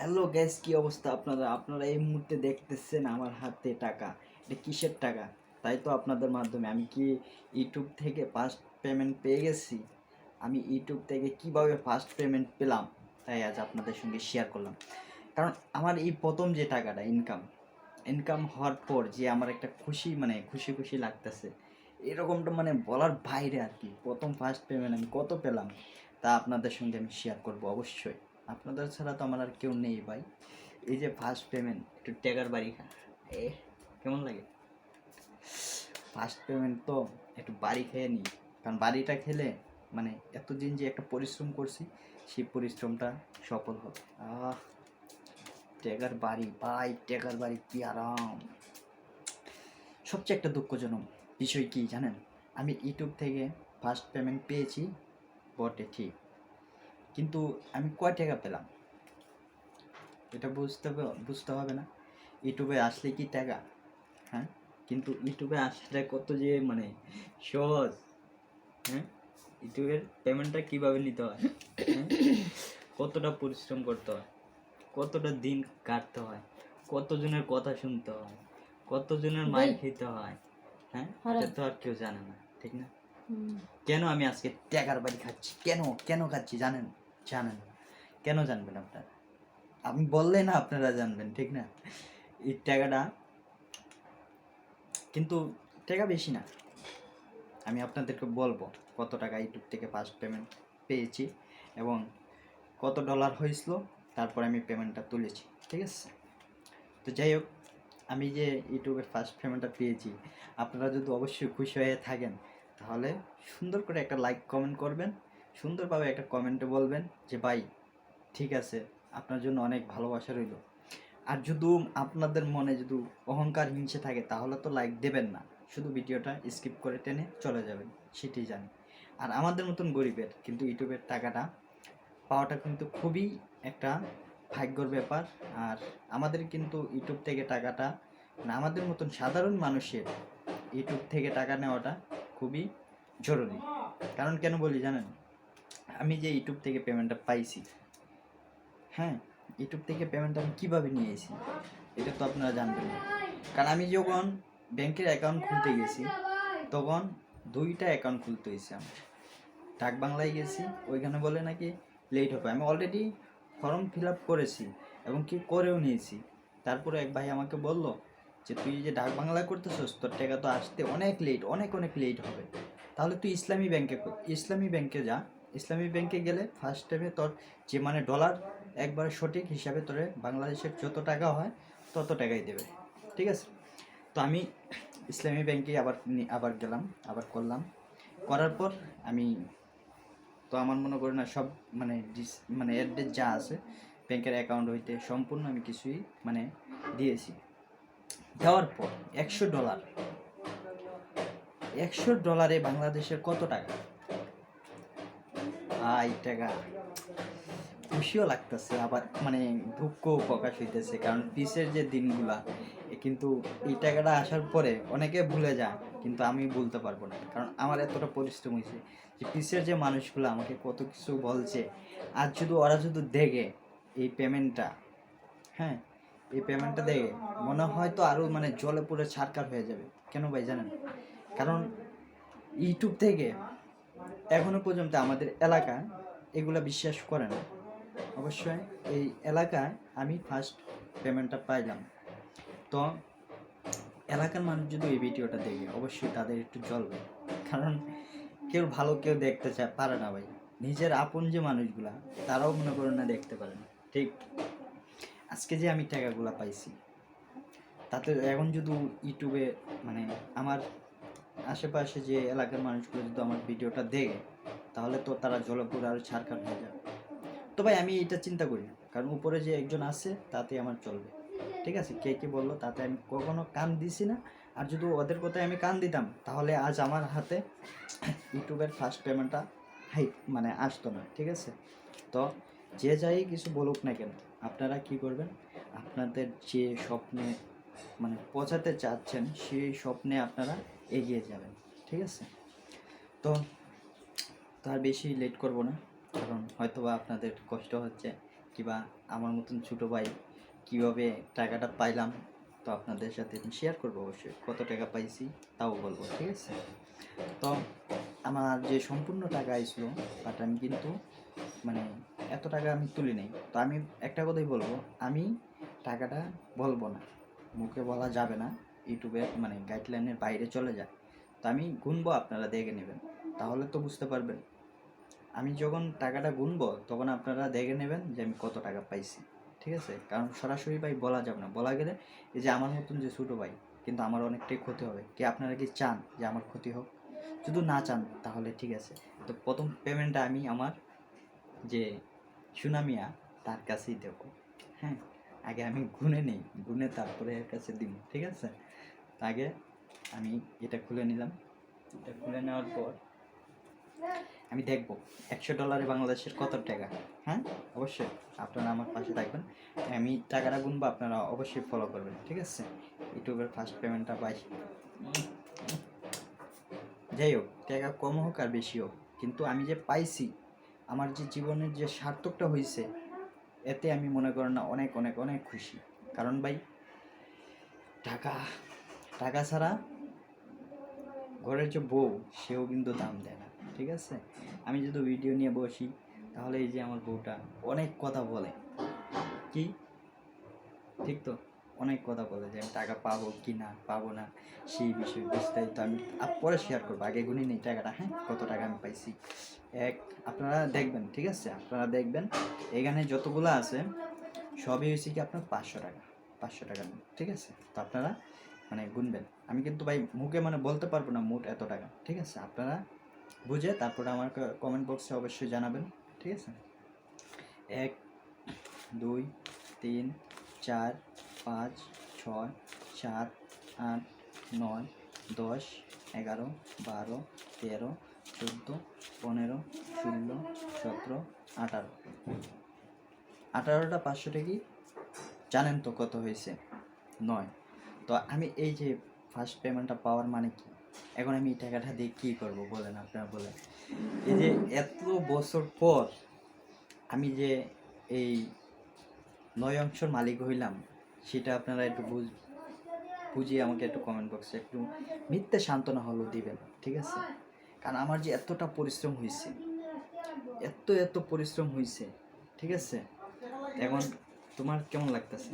Hello gas কি অবস্থা আপনারা? আপনারা এই মুহূর্তে দেখতেছেন আমার হাতে টাকা। এটা কিসের টাকা? তাই তো আপনাদের মাধ্যমে। আমি কি ইউটিউব থেকে ফার্স্ট পেমেন্ট পেয়ে গেছি? আমি ইউটিউব থেকে কীভাবে ফার্স্ট পেমেন্ট পেলাম? তাই আজ আপনাদের সঙ্গে শেয়ার করলাম। কারণ আমার এই প্রথম যে টাকাটা ইনকাম ইনকাম হওয়ার পর যে আমার একটা খুশি মানে খুশি খুশি লাগতেছে, এরকমটা মানে বলার বাইরে আর কি। প্রথম ফার্স্ট পেমেন্ট আমি কত পেলাম? তা আপনাদের সঙ্গে আমি শেয়ার করব অবশ্যই। আপনাদের ছাড়া তো আমার আর কেউ নেই ভাই। এই যে ফার্স্ট পেমেন্ট একটু ট্যাগার বাড়ি খা এ, কেমন লাগে? ফার্স্ট পেমেন্ট তো একটু বাড়ি খেয়ে নিই। কারণ বাড়িটা খেলে মানে এতদিন যে একটা পরিশ্রম করছি, সেই পরিশ্রমটা সফল হবে। আহ ট্যাগার বাড়ি, ভাই ট্যাগার বাড়ি কি আরাম। সবচেয়ে একটা দুঃখজনক বিষয় কি জানেন? আমি ইউটিউব থেকে ফার্স্ট পেমেন্ট পেয়েছি, বটে, ঠিক। কিন্তু আমি কয় টাকা পেলাম? এটা বুঝতে হবে বুঝতে হবে না। ইউটিউবে আসলে কি টাকা? হ্যাঁ? কিন্তু ইউটিউবে আসলে কত যে মানে সহজ। হ্যাঁ? ইউটিউবের পেমেন্টটা কীভাবে নিতে হয়? হ্যাঁ? কতটা পরিশ্রম করতে হয়? কতটা দিন কাটতে হয়? কতজনের কথা শুনতে হয়? কতজনের মাইর খেতে হয়? হ্যাঁ? এটা তো আর কেউ জানে না ঠিক না? কেন আমি আজকে টাকার বাড়ি খাচ্ছি? কেন? কেন খাচ্ছি? জানেন? জানেন কেন জানবেন আপনারা? আমি বললে না আপনারা জানবেন, ঠিক না? এই টাকাটা কিন্তু টাকা বেশি না। আমি আপনাদেরকে বলব কত টাকা ইউটিউব থেকে ফার্স্ট পেমেন্ট পেয়েছি এবং কত ডলার হয়েছিল, তারপর আমি পেমেন্টটা তুলেছি, ঠিক আছে? তো যাই হোক, আমি যে ইউটিউবের ফার্স্ট পেমেন্টটা পেয়েছি, আপনারা যদি অবশ্যই খুশি হয়ে থাকেন, তাহলে সুন্দর করে একটা লাইক কমেন্ট করবেন সুন্দরভাবে একটা কমেন্টে বলবেন যে, ভাই, ঠিক আছে, আপনার জন্য অনেক ভালোবাসা রইল। আর যদি আপনাদের মনে যদি অহংকার, হিংসে থাকে, তাহলে তো লাইক দেবেন না। শুধু ভিডিওটা স্কিপ করে টেনে চলে যাবেন, সেটাই জানি। আর আমাদের মতন গরিবের কিন্তু ইউটিউবের টাকাটা পাওয়াটা কিন্তু খুবই একটা ভাগ্যর ব্যাপার। আর আমাদের কিন্তু ইউটিউব থেকে টাকাটা মানে আমাদের মতন সাধারণ মানুষের ইউটিউব থেকে টাকা নেওয়াটা খুবই জরুরি। কারণ কেন বলি জানেন? আমি যে ইউটিউব থেকে পেমেন্টটা পাইছি হ্যাঁ? ইউটিউব থেকে পেমেন্টটা আমি কীভাবে নিয়েছি এটা তো আপনারা জানবেন না। কারণ আমি যখন ব্যাংকের অ্যাকাউন্ট খুলতে গেছি, তখন দুইটা অ্যাকাউন্ট খুলতে হয়েছে আমার। ডাক বাংলায় গেছি, ওইখানে বলে নাকি লেট হবে। আমি অলরেডি ফর্ম ফিল আপ করেছি এবং কি করেও নিয়েছি। তারপরে এক ভাই আমাকে বলল যে, তুই যে ডাক বাংলা করতেছস, তোর টাকা তো আসতে অনেক লেট অনেক অনেক লেট হবে। তাহলে তুই ইসলামী ব্যাংকে ইসলামী ব্যাংকে যা। ইসলামী ব্যাংকে গেলে ফার্স্ট টাইমে তোর যে মানে ডলার একবার সঠিক হিসাবে তোরে বাংলাদেশের যত টাকা হয় তত টাকাই দেবে। ঠিক আছে? তো আমি ইসলামী ব্যাংকে আবার আবার গেলাম, আবার করলাম। করার পর আমি, তো আমার মনে করি না সব মানে ডিস- মানে অ্যাড্রেস যা আছে ব্যাংকের অ্যাকাউন্ট হইতে সম্পূর্ণ আমি কিছুই মানে দিয়েছি। দেওয়ার পর একশো ডলার একশো ডলারে বাংলাদেশের কত টাকা? আই টাকা। খুশিও লাগতেছে, আবার মানে দুঃখও প্রকাশ হইতেছে, কারণ পিসের যে দিনগুলা কিন্তু এই টাকাটা আসার পরে অনেকে ভুলে যায়, কিন্তু আমি বলতে পারব না, কারণ আমার এতটা পরিশ্রম হয়েছে যে পিসের যে মানুষগুলো আমাকে কত কিছু বলছে, আর শুধু ওরা শুধু দেখে এই পেমেন্টটা হ্যাঁ এই পেমেন্টটা দেখে মনে হয় তো আরও মানে জলে পুরো ছাড়কার হয়ে যাবে, কেন ভাই জানেন? কারণ ইউটিউব থেকে এখনও পর্যন্ত আমাদের এলাকা এগুলা বিশ্বাস করে না। অবশ্যই এই এলাকায় আমি ফার্স্ট পেমেন্টটা পাইলাম। তো এলাকার মানুষ যদি এই ভিডিওটা দেখে, অবশ্যই তাদের একটু জ্বলবে। কারণ কেউ ভালো কেউ দেখতে চায়, পারে না ভাই। নিজের আপন যে মানুষগুলা, তারাও মনে করেন না দেখতে পারে না। ঠিক? আজকে যে আমি টাকাগুলা পাইছি, তাতে এখন যদি ইউটিউবে মানে আমার আশেপাশে যে এলাকার মানুষগুলো যদি আমার ভিডিওটা দেখে, তাহলে তো তারা জলপুর আর ছাড়খান হয়ে যাবে। তো ভাই, আমি এটা চিন্তা করি না। কারণ উপরে যে একজন আছে, তাতে আমার চলবে। ঠিক আছে? কে কে বলল, তাতে আমি কখনো কান দিছি না। আর যদি ওদের কথায় আমি কান দিতাম, তাহলে আজ আমার হাতে ইউটিউবের ফার্স্ট পেমেন্টটা হাই মানে আসতো না। ঠিক আছে? তো যে যাই কিছু বলুক না কেন, আপনারা কি করবেন? আপনাদের যে স্বপ্নে মানে পৌঁছাতে চাচ্ছেন, সেই স্বপ্নে আপনারা এগিয়ে যাবেন, ঠিক আছে? তো তার বেশি লেট করব না, কারণ হয়তোবা আপনাদের কষ্ট হচ্ছে, কিংবা আমার মতন ছোটো ভাই কীভাবে টাকাটা পাইলাম, তো আপনাদের সাথে আমি শেয়ার করব অবশ্যই, কত টাকা পাইছি তাও বলব, ঠিক আছে? তো আমার যে সম্পূর্ণ টাকা আইছিল বাট আমি কিন্তু মানে এত টাকা আমি তুলি নাই, তো আমি একটা কথাই বলব, আমি টাকাটা বলব না, মুখে বলা যাবে না ইউটিউবে মানে গাইডলাইনের বাইরে চলে যায়, তো আমি গুনবো, আপনারা দেখে নেবেন। তাহলে তো বুঝতে পারবেন। আমি যখন টাকাটা গুনবো, তখন আপনারা দেখে নেবেন যে আমি কত টাকা পাইছি, ঠিক আছে? কারণ সরাসরি ভাই বলা যাবে না। বলা গেলে এই যে আমার মতন যে ছোটো ভাই, কিন্তু আমার অনেকটাই ক্ষতি হবে। কি আপনারা কি চান যে আমার ক্ষতি হোক? শুধু না চান, তাহলে ঠিক আছে। তো প্রথম পেমেন্টটা আমি আমার যে সুনামিয়া, তার কাছেই দেবো। হ্যাঁ? আগে আমি গুনে নেই, গুনে তারপরে এর কাছে দিব, ঠিক আছে? আগে আমি এটা খুলে নিলাম। এটা খুলে নেওয়ার পর আমি দেখব, একশো ডলারে বাংলাদেশের কত টাকা। হ্যাঁ অবশ্যই আপনারা আমার পাশে থাকবেন। আমি টাকাটা গুনবো, আপনারা অবশ্যই ফলো করবেন, ঠিক আছে? ইউটিউবের ফার্স্ট পেমেন্টটা পাই। যাই হোক, টাকা কম হোক আর বেশি হোক, কিন্তু আমি যে পাইছি, আমার যে জীবনের যে সার্থকটা হয়েছে এতে আমি মনে করেন না অনেক অনেক অনেক খুশি। কারণ ভাই, টাকা টাকা ছাড়া ঘরের যে বউ, সেও কিন্তু দাম দেয় না, ঠিক আছে? আমি যদি ভিডিও নিয়ে বসি, তাহলে এই যে আমার বউটা অনেক কথা বলে। কি? ঠিক তো? অনেক কথা বলে যে আমি টাকা পাবো কি না, পাবো না, সেই বিষয়ে বিস্তারিত আমি পরে শেয়ার করব। আগে গুনি নেই টাকাটা হ্যাঁ? কত টাকা আমি পাইছি? এক, আপনারা দেখবেন, ঠিক আছে? আপনারা দেখবেন, এখানে যতগুলো আছে, সবই হয়েছে কি আপনার পাঁচশো টাকা পাঁচশো টাকা ঠিক আছে? তো আপনারা মানে গুনবেন। আমি কিন্তু ভাই মুখে মানে বলতে পারব না মোট এত টাকা। ঠিক আছে? আপনারা বুঝে তারপরে আমার কমেন্ট বক্সে অবশ্যই জানাবেন। ঠিক আছে? এক, দুই, তিন, চার, পাঁচ, ছয়, সাত, আট, নয়, দশ, এগারো, বারো, তেরো, চোদ্দ, পনেরো, ষোলো, সতেরো, আঠারো। আঠারোটা পাঁচশো কি জানেন তো কত হয়েছে? নয়। তো আমি এই যে ফার্স্ট পেমেন্টটা পাওয়ার মানে কি? এখন আমি এই টাকাটা দিয়ে কী করব বলেন আপনারা বলেন। এই যে এত বছর পর আমি যে এই নয় অংশের মালিক হইলাম সেটা আপনারা একটু বুঝ বুঝিয়ে আমাকে একটু কমেন্ট বক্সে একটু মিথ্যে সান্ত্বনা হলো দিবেন ঠিক আছে? কারণ আমার যে এতটা পরিশ্রম হয়েছে এত এত পরিশ্রম হয়েছে ঠিক আছে? এখন তোমার কেমন লাগতেছে?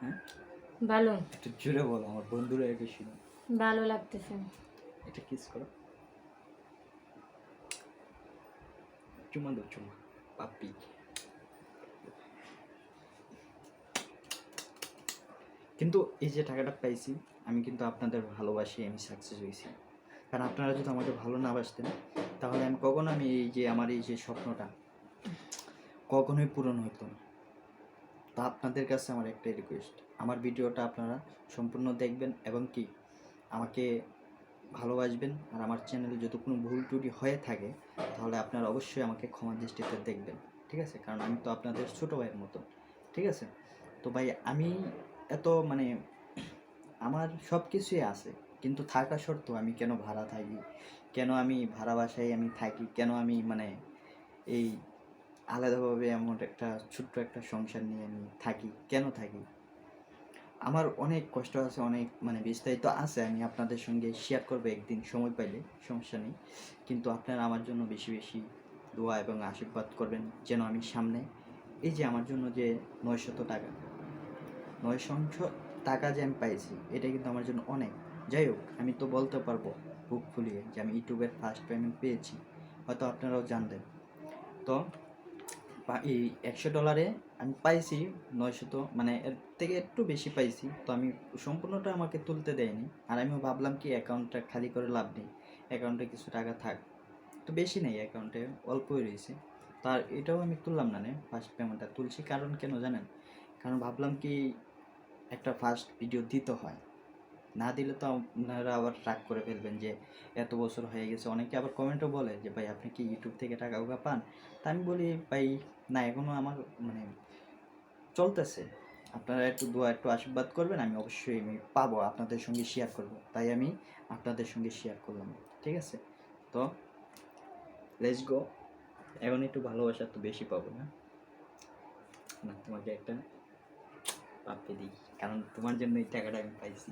হ্যাঁ? ভালো। একটু জোরে বলো আমার বন্ধুরা একটু শুনো। ভালো লাগতেছে। এটা কিস করো। চুমা দাও চুমা পাপি কিন্তু এই যে টাকাটা পাইছি আমি কিন্তু আপনাদের ভালোবাসি আমি সাকসেস হয়েছি। কারণ আপনারা যদি আমাকে ভালো না বাসতেন তাহলে আমি কখনো আমি এই যে আমার এই যে স্বপ্নটা কখনোই পূরণ হতো না। তা আপনাদের কাছে আমার একটাই রিকোয়েস্ট আমার ভিডিওটা আপনারা সম্পূর্ণ দেখবেন এবং কি আমাকে ভালোবাসবেন আর আমার চ্যানেলে যদি কোনো ভুল ত্রুটি হয়ে থাকে, তাহলে আপনারা অবশ্যই আমাকে ক্ষমা দৃষ্টিতে দেখবেন। ঠিক আছে? কারণ আমি তো আপনাদের ছোটো ভাইয়ের মতো। ঠিক আছে? তো ভাই, আমি এত মানে আমার সব কিছুই আছে, কিন্তু থাকা সত্ত্বেও আমি কেন ভাড়া থাকি? কেন আমি ভাড়া বাসায় আমি থাকি? কেন আমি মানে এই আলাদাভাবে এমন একটা ছোট্ট একটা সংসার নিয়ে আমি থাকি। কেন থাকি? আমার অনেক কষ্ট আছে, অনেক মানে বিস্তারিত আছে, আমি আপনাদের সঙ্গে শেয়ার করব একদিন সময় পাইলে, সমস্যা নেই। কিন্তু আপনারা আমার জন্য বেশি বেশি দোয়া এবং আশীর্বাদ করবেন যেন আমি সামনে এই যে আমার জন্য যে নয়শত টাকা নয় সংখ্য টাকা যে আমি পাইছি, এটা কিন্তু আমার জন্য অনেক। যাই হোক, আমি তো বলতে পারব বুক ফুলিয়ে যে আমি ইউটিউবের ফার্স্ট পেমেন্ট পেয়েছি, হয়তো আপনারাও জানবেন তো এই একশো ডলারে আমি পাইছি নয়শত মানে এর থেকে একটু বেশি পাইছি। তো আমি সম্পূর্ণটা আমাকে তুলতে দেয়নি। আর আমিও ভাবলাম কি অ্যাকাউন্টটা খালি করে লাভ নেই। অ্যাকাউন্টে কিছু টাকা থাক। তো বেশি নেই অ্যাকাউন্টে অল্পই রয়েছে। তার এটাও আমি তুললাম না নে ফার্স্ট পেমেন্টটা তুলছি। কারণ কেন জানেন? কারণ ভাবলাম কি একটা ফার্স্ট ভিডিও দিতে হয়। না দিলে তো আপনারা আবার ট্রাক করে ফেলবেন যে এত বছর হয়ে গেছে। অনেকে আবার কমেন্টও বলে যে, ভাই, আপনি কি ইউটিউব থেকে টাকা উকা পান? তা আমি বলি, ভাই, না এখনও আমার মানে চলতেছে। আপনারা একটু দোয়া, একটু আশীর্বাদ করবেন, আমি অবশ্যই আমি পাবো, আপনাদের সঙ্গে শেয়ার করব। তাই আমি আপনাদের সঙ্গে শেয়ার করলাম, ঠিক আছে? তো লেটস গো এখন একটু ভালোবাসা তো বেশি পাবো না। না, তোমাকে একটা পাপ্পি দিই। কারণ তোমার জন্য এই টাকাটা আমি পাইছি।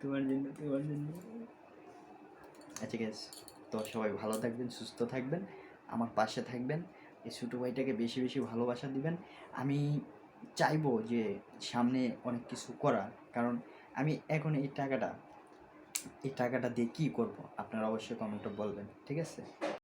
তোমার জন্য তোমার জন্য। আচ্ছা গ্যাস তো সবাই ভালো থাকবেন, সুস্থ থাকবেন, আমার পাশে থাকবেন, এই ছোটো ভাইটাকে বেশি বেশি ভালোবাসা দিবেন। আমি চাইব যে সামনে অনেক কিছু করা কারণ আমি এখন এই টাকাটা এই টাকাটা দিয়ে কী করব? আপনারা অবশ্যই কমেন্টে বলবেন, ঠিক আছে?